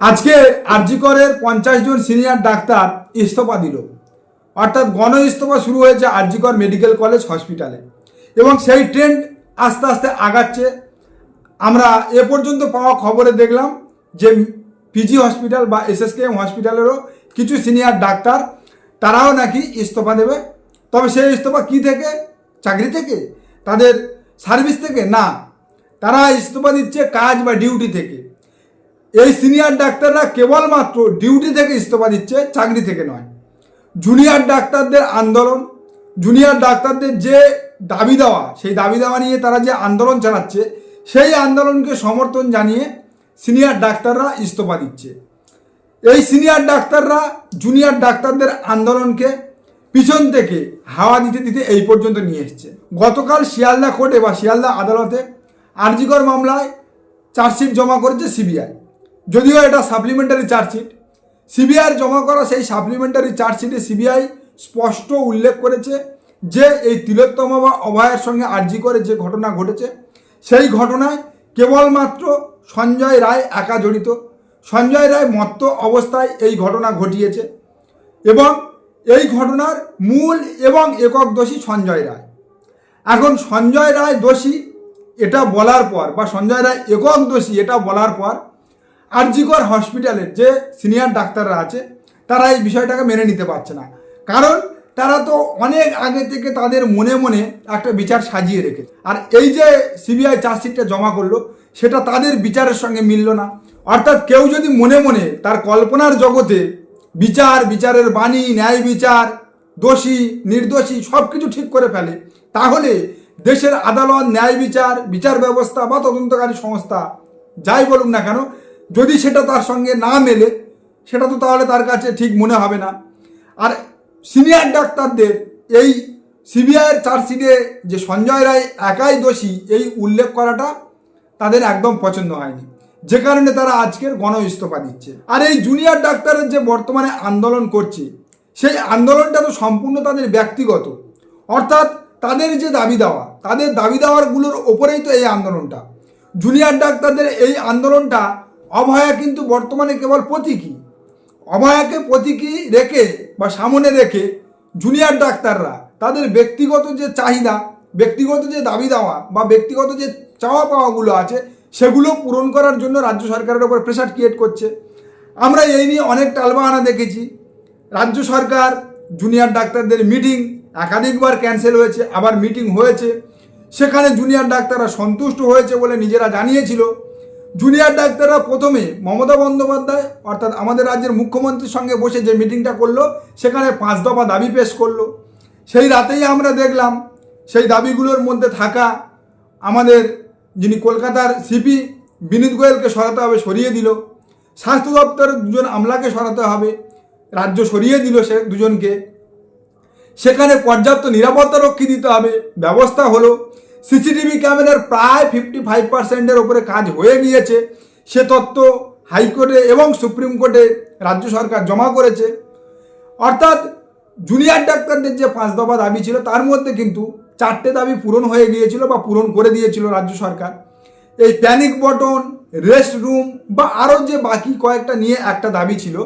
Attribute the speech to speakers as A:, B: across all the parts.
A: আজকে আরজিকরের পঞ্চাশ জন সিনিয়র ডাক্তার ইস্তফা দিল। অর্থাৎ গণ ইস্তফা শুরু হয়েছে আরজিকর মেডিকেল কলেজ হসপিটালে। এবং সেই ট্রেন্ড আস্তে আস্তে আগাচ্ছে। আমরা এ পর্যন্ত পাওয়া খবরে দেখলাম যে পিজি হসপিটাল বা এসএসকেএম হসপিটালেরও কিছু সিনিয়র ডাক্তার, তারাও নাকি ইস্তফা দেবে। তবে সেই ইস্তফা কি থেকে? চাকরি থেকে? তাদের সার্ভিস থেকে? না। তারা ইস্তফা দিচ্ছে কাজ বা ডিউটি থেকে। এই সিনিয়র ডাক্তাররা কেবলমাত্র ডিউটি থেকে ইস্তফা দিচ্ছে, চাকরি থেকে নয়। জুনিয়র ডাক্তারদের আন্দোলন, জুনিয়র ডাক্তারদের যে দাবি দেওয়া, সেই দাবি দেওয়া নিয়ে তারা যে আন্দোলন চালাচ্ছে, সেই আন্দোলনকে সমর্থন জানিয়ে সিনিয়র ডাক্তাররা ইস্তফা দিচ্ছে। এই সিনিয়র ডাক্তাররা জুনিয়র ডাক্তারদের আন্দোলনকে পিছন থেকে হাওয়া দিতে দিতে এই পর্যন্ত নিয়ে এসছে। গতকাল শিয়ালদা কোর্টে বা শিয়ালদা আদালতে আরজিকর মামলায় চার্জশিট জমা করেছে সিবিআই। যদিও এটা সাপ্লিমেন্টারি চার্জশিট সিবিআইয়ের জমা করা সেই সাপ্লিমেন্টারি চার্জশিটে সিবিআই স্পষ্ট উল্লেখ করেছে যে এই তিলোত্তমা বা অভয়ের সঙ্গে আর্জি করে যে ঘটনা ঘটেছে, সেই ঘটনায় কেবলমাত্র সঞ্জয় রায় একা জড়িত। সঞ্জয় রায় মত্ত অবস্থায় এই ঘটনা ঘটিয়েছে এবং এই ঘটনার মূল এবং একক দোষী সঞ্জয় রায়। এখন সঞ্জয় রায় দোষী, এটা বলার পর বা সঞ্জয় রায় একক দোষী, এটা বলার পর আরজিকর হসপিটালের যে সিনিয়র ডাক্তাররা আছে, তারা এই বিষয়টাকে মেনে নিতে পারছে না। কারণ তারা তো অনেক আগে থেকে তাদের মনে মনে একটা বিচার সাজিয়ে রেখেছে। আর এই যে সিবিআই চার্জশিটটা জমা করল, সেটা তাদের বিচারের সঙ্গে মিলল না। অর্থাৎ কেউ যদি মনে মনে তার কল্পনার জগতে বিচার, বিচারের বাণী, ন্যায় বিচার, দোষী, নির্দোষী সব কিছু ঠিক করে ফেলে, তাহলে দেশের আদালত, ন্যায় বিচার বিচার ব্যবস্থা বা তদন্তকারী সংস্থা যাই বলুক না কেন যদি সেটা তার সঙ্গে না মেলে, সেটা তো তাহলে তার কাছে ঠিক মনে হবে না। আর সিনিয়র ডাক্তারদের এই সিবিআইয়ের চার্জশিটে যে সঞ্জয় রায় একাই দোষী, এই উল্লেখ করাটা তাদের একদম পছন্দ হয়নি। যে কারণে তারা আজকের গণ ইস্তফা দিচ্ছে। আর এই জুনিয়র ডাক্তারের যে বর্তমানে আন্দোলন করছে, সেই আন্দোলনটা তো সম্পূর্ণ তাদের ব্যক্তিগত। অর্থাৎ তাদের যে দাবি দেওয়া, তাদের দাবি দেওয়ারগুলোর ওপরেই তো এই আন্দোলনটা। জুনিয়র ডাক্তারদের এই আন্দোলনটা অভয়া কিন্তু বর্তমানে কেবল প্রতীকী অভয়াকে প্রতীকী রেখে বা সামনে রেখে জুনিয়র ডাক্তাররা তাদের ব্যক্তিগত যে চাহিদা, ব্যক্তিগত যে দাবি দেওয়া বা ব্যক্তিগত যে চাওয়া পাওয়াগুলো আছে, সেগুলো পূরণ করার জন্য রাজ্য সরকারের ওপর প্রেশার ক্রিয়েট করছে। আমরা এই নিয়ে অনেক টালবাহানা দেখেছি। রাজ্য সরকার জুনিয়র ডাক্তারদের মিটিং একাধিকবার ক্যান্সেল হয়েছে, আবার মিটিং হয়েছে। সেখানে জুনিয়র ডাক্তাররা সন্তুষ্ট হয়েছে বলে নিজেরা জানিয়েছিল। জুনিয়র ডাক্তাররা প্রথমে মমতা বন্দ্যোপাধ্যায়, অর্থাৎ আমাদের রাজ্যের মুখ্যমন্ত্রীর সঙ্গে বসে যে মিটিংটা করল, সেখানে পাঁচ দফা দাবি পেশ করল। সেই রাতেই আমরা দেখলাম, সেই দাবিগুলোর মধ্যে থাকা আমাদের যিনি কলকাতার সিপি, বিনীত গোয়েলকে সরাতে হবে, সরিয়ে দিল। স্বাস্থ্য দপ্তরের দুজন আমলাকে সরাতে হবে, রাজ্য সরিয়ে দিল সে দুজনকে। সেখানে পর্যাপ্ত নিরাপত্তা রক্ষী দিতে হবে, ব্যবস্থা হলো। সিসিটিভি ক্যামেরার প্রায় ফিফটি ফাইভ পার্সেন্টের ওপরে কাজ হয়ে গিয়েছে। সে তত্ত্ব হাইকোর্টে এবং সুপ্রিম কোর্টে রাজ্য সরকার জমা করেছে। অর্থাৎ জুনিয়র ডাক্তারদের যে পাঁচ দফা দাবি ছিল, তার মধ্যে কিন্তু চারটে দাবি পূরণ হয়ে গিয়েছিল বা পূরণ করে দিয়েছিল রাজ্য সরকার। এই প্যানিক বটন রেস্ট রুম বা আরও যে বাকি কয়েকটা নিয়ে একটা দাবি ছিল,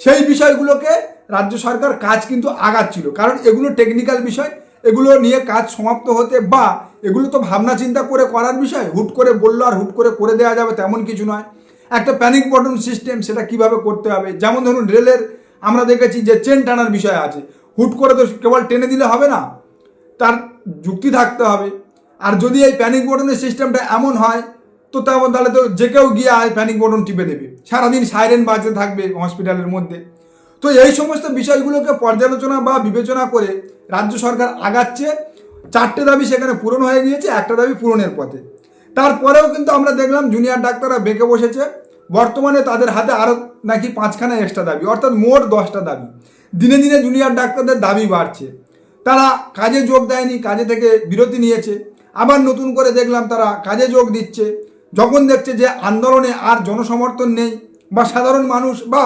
A: সেই বিষয়গুলোকে রাজ্য সরকার কাজ কিন্তু আগাচ্ছিল। কারণ এগুলো টেকনিক্যাল বিষয় এগুলো নিয়ে কাজ সমাপ্ত হতে বা এগুলো তো ভাবনা চিন্তা করে করার বিষয়, হুট করে বলল আর হুট করে করে দেওয়া যাবে তেমন কিছু নয়। একটা প্যানিক বটন সিস্টেম সেটা কীভাবে করতে হবে? যেমন ধরুন রেলের আমরা দেখেছি যে চেন টানার বিষয় আছে। হুট করে তো কেবল টেনে দিলে হবে না। তার যুক্তি থাকতে হবে। আর যদি এই প্যানিক বটনের সিস্টেমটা এমন হয়, তো তেমন তাহলে তো যে কেউ গিয়ে প্যানিক বটন টিপে দেবে। সারাদিন সাইরেন বাজতে থাকবে হসপিটালের মধ্যে। তো এই সমস্ত বিষয়গুলোকে পর্যালোচনা বা বিবেচনা করে রাজ্য সরকার আগাচ্ছে। চারটে দাবি সেখানে পূরণ হয়ে গিয়েছে, একটা দাবি পূরণের পথে। তারপরেও কিন্তু আমরা দেখলাম জুনিয়র ডাক্তাররা বেঁকে বসেছে। বর্তমানে তাদের হাতে আরও নাকি পাঁচখানা এক্সট্রা দাবি, অর্থাৎ মোট দশটা দাবি। দিনে দিনে জুনিয়র ডাক্তারদের দাবি বাড়ছে। তারা কাজে যোগ দেয়নি, কাজে থেকে বিরতি নিয়েছে। আবার নতুন করে দেখলাম তারা কাজে যোগ দিচ্ছে। যখন দেখছে যে আন্দোলনে আর জনসমর্থন নেই বা সাধারণ মানুষ বা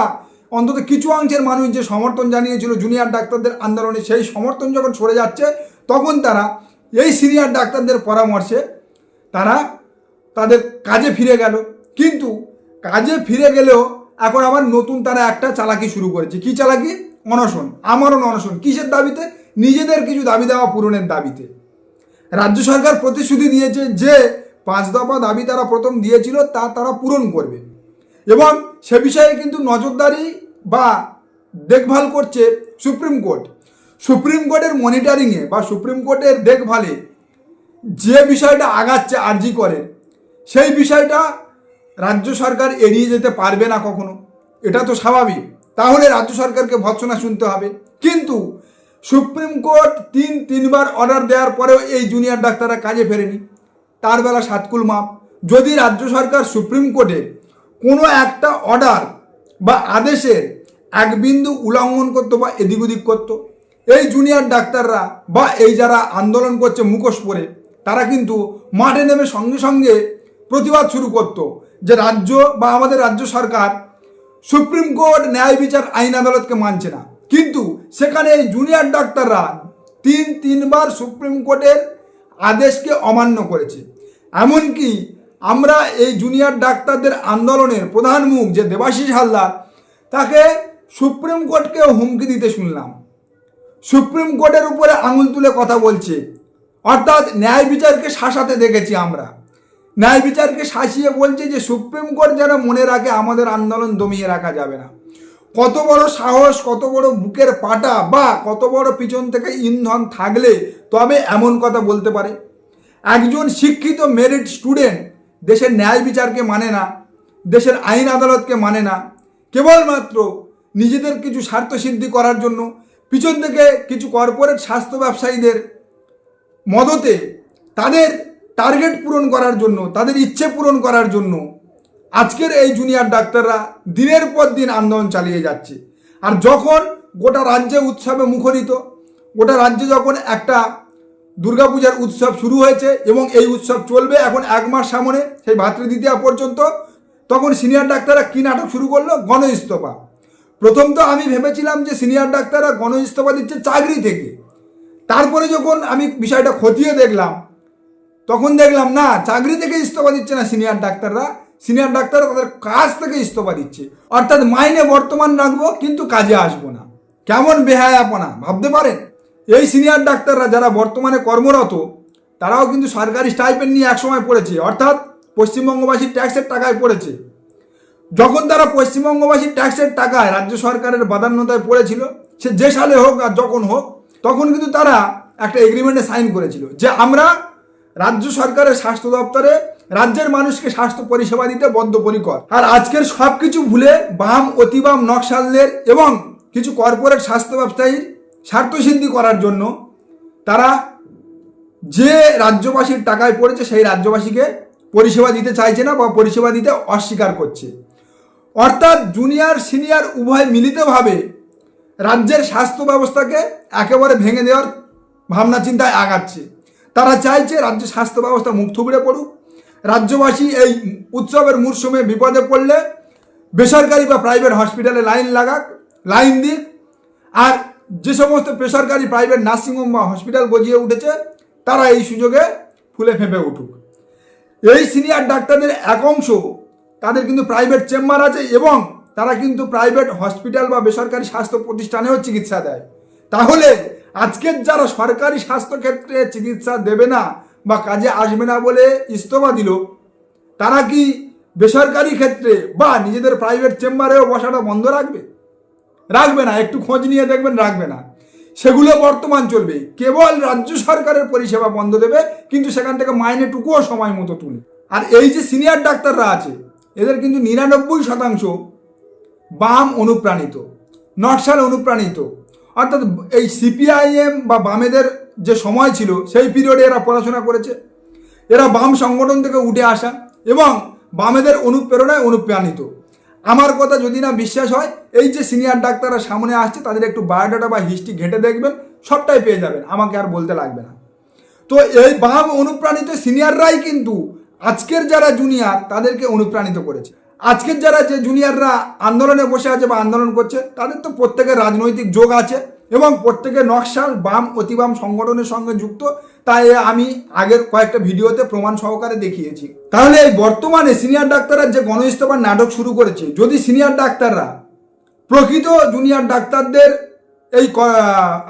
A: অন্তত কিছু অংশের মানুষ যে সমর্থন জানিয়েছিল জুনিয়র ডাক্তারদের আন্দোলনে, সেই সমর্থন যখন সরে যাচ্ছে, তখন তারা এই সিনিয়র ডাক্তারদের পরামর্শে তারা তাদের কাজে ফিরে গেল। কিন্তু কাজে ফিরে গেলেও এখন আবার নতুন তারা একটা চালাকি শুরু করেছে। কি চালাকি? অনশন। আমারও অনশন। কিসের দাবিতে? নিজেদের কিছু দাবি দেওয়া পূরণের দাবিতে। রাজ্য সরকার প্রতিশ্রুতি দিয়েছে যে পাঁচ দফা দাবি তারা প্রথম দিয়েছিল, তা তারা পূরণ করবে। এবং সে বিষয়ে কিন্তু নজরদারি বা দেখভাল করছে সুপ্রিম কোর্ট। সুপ্রিম কোর্টের মনিটরিংয়ে বা সুপ্রিম কোর্টের দেখভালে যে বিষয়টা আগাচ্ছে আর্জি করে, সেই বিষয়টা রাজ্য সরকার এড়িয়ে যেতে পারবে না কখনো। এটা তো স্বাভাবিক। তাহলে রাজ্য সরকারকে ভৎসনা শুনতে হবে। কিন্তু সুপ্রিম কোর্ট তিন, তিনবার অর্ডার দেওয়ার পরেও এই জুনিয়র ডাক্তাররা কাজে ফেরেনি। তার বেলা সাতকুল মাপ। যদি রাজ্য সরকার সুপ্রিম কোর্টে কোনো একটা অর্ডার বা আদেশের এক বিন্দু উল্লঙ্ঘন করতো বা এদিক ওদিক করতো। এই জুনিয়র ডাক্তাররা বা এই যারা আন্দোলন করছে মুখোশ পরে, তারা কিন্তু মাঠে নেমে সঙ্গে সঙ্গে প্রতিবাদ শুরু করত যে রাজ্য বা আমাদের রাজ্য সরকার সুপ্রিম কোর্ট ন্যায় বিচার আইন আদালতকে মানছে না। কিন্তু সেখানে এই জুনিয়র ডাক্তাররা তিন তিনবার সুপ্রিম কোর্টের আদেশকে অমান্য করেছে। এমনকি আমরা এই জুনিয়র ডাক্তারদের আন্দোলনের প্রধান মুখ যে দেবাশিস হালদার, তাকে সুপ্রিম কোর্টকে হুমকি দিতে শুনলাম। সুপ্রিম কোর্টের উপরে আঙুল তুলে কথা বলছে। অর্থাৎ ন্যায় বিচারকে শাসাতে দেখেছি আমরা। ন্যায় বিচারকে শাসিয়ে বলছে যে সুপ্রিম কোর্ট যেন মনে রাখে আমাদের আন্দোলন দমিয়ে রাখা যাবে না। কত বড় সাহস, কত বড় বুকের পাটা বা কত বড় পিছন থেকে ইন্ধন থাকলে তবে এমন কথা বলতে পারে। একজন শিক্ষিত মেরিট স্টুডেন্ট দেশের ন্যায় বিচারকে মানে না, দেশের আইন আদালতকে মানে না। কেবলমাত্র নিজেদের কিছু স্বার্থ সিদ্ধি করার জন্য পিছন থেকে কিছু কর্পোরেট স্বাস্থ্য ব্যবসায়ীদের মদতে তাদের টার্গেট পূরণ করার জন্য, তাদের ইচ্ছে পূরণ করার জন্য আজকের এই জুনিয়র ডাক্তাররা দিনের পর দিন আন্দোলন চালিয়ে যাচ্ছে। আর যখন গোটা রাজ্যে উৎসবে মুখরিত, গোটা রাজ্যে যখন একটা দুর্গাপূজার উৎসব শুরু হয়েছে এবং এই উৎসব চলবে এখন এক মাস সামনে, সেই ভাতৃদ্বিতীয়া পর্যন্ত। তখন সিনিয়র ডাক্তাররা কী নাটক শুরু করল? গণ ইস্তফা প্রথম তো আমি ভেবেছিলাম যে সিনিয়র ডাক্তাররা গণ ইস্তফা দিচ্ছে চাকরি থেকে। তারপরে যখন আমি বিষয়টা খতিয়ে দেখলাম, তখন দেখলাম, না, চাকরি থেকে ইস্তফা দিচ্ছে না সিনিয়র ডাক্তাররা। সিনিয়র ডাক্তাররা তাদের কাজ থেকে ইস্তফা দিচ্ছে। অর্থাৎ মাইনে বর্তমান রাখব, কিন্তু কাজে আসব না। কেমন বেহায়াপনা, ভাবতে পারেন? এই সিনিয়র ডাক্তাররা যারা বর্তমানে কর্মরত, তারাও কিন্তু সরকারি স্টাইপেন্ড নিয়ে একসময় পড়েছে। অর্থাৎ পশ্চিমবঙ্গবাসীর ট্যাক্সের টাকায় পড়েছে। যখন তারা পশ্চিমবঙ্গবাসীর ট্যাক্সের টাকায় রাজ্য সরকারের বাধান্যতায় পড়েছিল, সে যে সালে হোক আর যখন হোক, তখন কিন্তু তারা একটা এগ্রিমেন্টে সাইন করেছিল যে আমরা রাজ্য সরকারের স্বাস্থ্য দপ্তরে রাজ্যের মানুষকে স্বাস্থ্য পরিষেবা দিতে বদ্ধপরিকর। আর আজকের সব কিছু ভুলে বাম, অতিবাম, নকশালদের এবং কিছু কর্পোরেট স্বাস্থ্য ব্যবসায়ীর স্বার্থসিদ্ধি করার জন্য তারা যে রাজ্যবাসীর টাকায় পড়েছে সেই রাজ্যবাসীকে পরিষেবা দিতে চাইছে না বা পরিষেবা দিতে অস্বীকার করছে। অর্থাৎ জুনিয়র, সিনিয়র উভয় মিলিতভাবে রাজ্যের স্বাস্থ্য ব্যবস্থাকে একেবারে ভেঙে দেওয়ার ভাবনা, চিন্তায় আগাচ্ছে। তারা চাইছে রাজ্য স্বাস্থ্য ব্যবস্থা মুখ থুবড়ে পড়ুক। রাজ্যবাসী এই উৎসবের মরশুমে বিপদে পড়লে বেসরকারি বা প্রাইভেট হসপিটালে লাইন লাগাক, লাইন দিক, আর যে সমস্ত বেসরকারি প্রাইভেট নার্সিংহোম বা হসপিটাল গজিয়ে উঠেছে, তারা এই সুযোগে ফুলে ফেঁপে উঠুক। এই সিনিয়র ডাক্তারদের এক অংশ, তাদের কিন্তু প্রাইভেট চেম্বার আছে এবং তারা কিন্তু প্রাইভেট হসপিটাল বা বেসরকারি স্বাস্থ্য প্রতিষ্ঠানেও চিকিৎসা দেয়। তাহলে আজকের যারা সরকারি স্বাস্থ্য ক্ষেত্রে চিকিৎসা দেবে না বা কাজে আসবে না বলে ইস্তফা দিল, তারা কি বেসরকারি ক্ষেত্রে বা নিজেদের প্রাইভেট চেম্বারেও বসাটা বন্ধ রাখবে? রাখবে না, একটু খোঁজ নিয়ে দেখবেন রাখবে না। সেগুলো বর্তমান চলবে। কেবল রাজ্য সরকারের পরিষেবা বন্ধ দেবে, কিন্তু সেখান থেকে মাইনেটুকুও সময় মতো তুলে। আর এই যে সিনিয়র ডাক্তাররা আছে, এদের কিন্তু নিরানব্বই শতাংশ বাম অনুপ্রাণিত নকশাল অনুপ্রাণিত। অর্থাৎ এই সিপিআইএম বা বামেদের যে সময় ছিল, সেই পিরিয়ডে এরা পড়াশোনা করেছে। এরা বাম সংগঠন থেকে উঠে আসা এবং বামেদের অনুপ্রেরণায় অনুপ্রাণিত। আমার কথা যদি না বিশ্বাস হয়, এই যে সিনিয়র ডাক্তাররা সামনে আসছে, তাদের একটু বায়োডাটা বা হিস্ট্রি ঘেঁটে দেখবেন, সবটাই পেয়ে যাবেন, আমাকে আর বলতে লাগবে না। তো এই বাম অনুপ্রাণিত সিনিয়ররাই কিন্তু আজকের যারা জুনিয়র তাদেরকে অনুপ্রাণিত করেছে। আজকের যারা যে জুনিয়ররা আন্দোলনে বসে আছে বা আন্দোলন করছে, তাদের তো প্রত্যেকের রাজনৈতিক যোগ আছে। এবং প্রত্যেকে নকশাল বাম অতিবাম সংগঠনের সঙ্গে যুক্ত, তাই আমি আগের কয়েকটা ভিডিওতে প্রমাণ সহকারে দেখিয়েছি। তাহলে এই বর্তমানে সিনিয়র ডাক্তাররা যে গণইস্তফার নাটক শুরু করেছে, যদি সিনিয়র ডাক্তাররা, প্রকৃত জুনিয়র ডাক্তারদের এই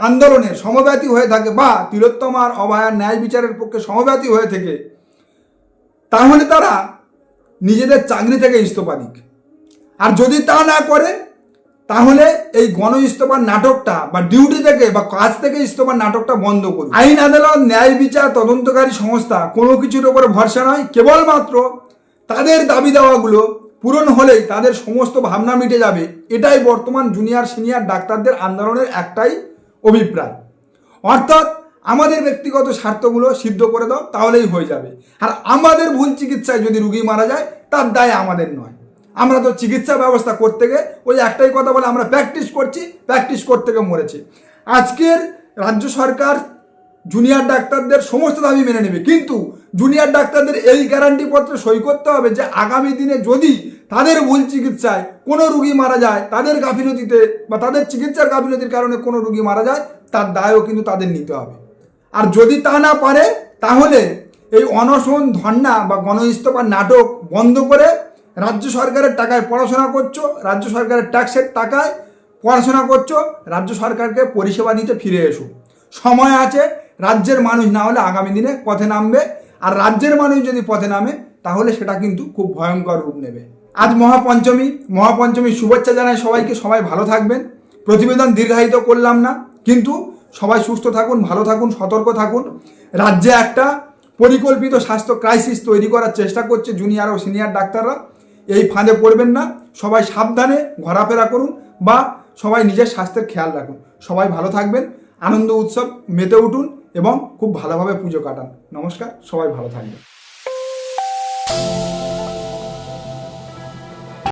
A: আন্দোলনের সমব্যাতি হয়ে থাকে বা তিলোত্তমার অভয়ার ন্যায় বিচারের পক্ষে সমব্যাতি হয়ে থেকে, তাহলে তারা নিজেদের চাকরি থেকে ইস্তফা দিক। আর যদি তা না করে তাহলে এই গণ ইস্তফার নাটকটা বা ডিউটি থেকে বা কাজ থেকে ইস্তফার নাটকটা বন্ধ করুন। আইন আদালত, ন্যায় বিচার, তদন্তকারী সংস্থা কোনো কিছুর উপর ভরসা নয়, কেবলমাত্র তাদের দাবি দেওয়াগুলো পূরণ হলেই তাদের সমস্ত ভাবনা মিটে যাবে। এটাই বর্তমান জুনিয়র, সিনিয়র ডাক্তারদের আন্দোলনের একটাই অভিপ্রায়। অর্থাৎ আমাদের ব্যক্তিগত স্বার্থগুলো সিদ্ধ করে দাও, তাহলেই হয়ে যাবে। আর আমাদের ভুল চিকিৎসায় যদি রুগী মারা যায়, তার দায় আমাদের নয়। আমরা তো চিকিৎসা ব্যবস্থা করতে গিয়ে ওই একটাই কথা বলে আমরা প্র্যাকটিস করছি প্র্যাকটিস করতে গিয়ে মরেছি। আজকের রাজ্য সরকার জুনিয়র ডাক্তারদের সমস্ত দাবি মেনে নেবে, কিন্তু জুনিয়র ডাক্তারদের এই গ্যারান্টি পত্রে সই করতে হবে যে আগামী দিনে যদি তাদের ভুল চিকিৎসায় কোনো রুগী মারা যায়, তাদের গাফিলতিতে বা তাদের চিকিৎসার গাফিলতির কারণে কোনো রুগী মারা যায়, তার দায়ও কিন্তু তাদের নিতে হবে। আর যদি তা না পারে, তাহলে এই অনশন ধর্না বা গণ ইস্তফার নাটক বন্ধ করে রাজ্য সরকারের টাকায় পড়াশোনা করছ, রাজ্য সরকারের ট্যাক্সের টাকায় পড়াশোনা করছ, রাজ্য সরকারকে পরিষেবা দিতে ফিরে এসো। সময় আছে, রাজ্যের মানুষ না হলে আগামী দিনে পথে নামবে, আর রাজ্যের মানুষ যদি পথে নামে, তাহলে সেটা কিন্তু খুব ভয়ঙ্কর রূপ নেবে। আজ মহাপঞ্চমী, মহাপঞ্চমীর শুভেচ্ছা জানাই সবাইকে, সবাই ভালো থাকবেন। প্রতিবেদন দীর্ঘায়িত করলাম না, কিন্তু সবাই সুস্থ থাকুন, ভালো থাকুন, সতর্ক থাকুন। রাজ্যে একটা পরিকল্পিত স্বাস্থ্য ক্রাইসিস তৈরি করার চেষ্টা করছে জুনিয়র ও সিনিয়র ডাক্তাররা। এই ফাঁদে পড়বেন না। সবাই সাবধানে ঘোরাফেরা করুন বা সবাই নিজের স্বাস্থ্যের খেয়াল রাখুন। সবাই ভালো থাকবেন, আনন্দ উৎসব মেতে উঠুন এবং খুব ভালোভাবে পুজো কাটান। নমস্কার, সবাই ভালো থাকবেন।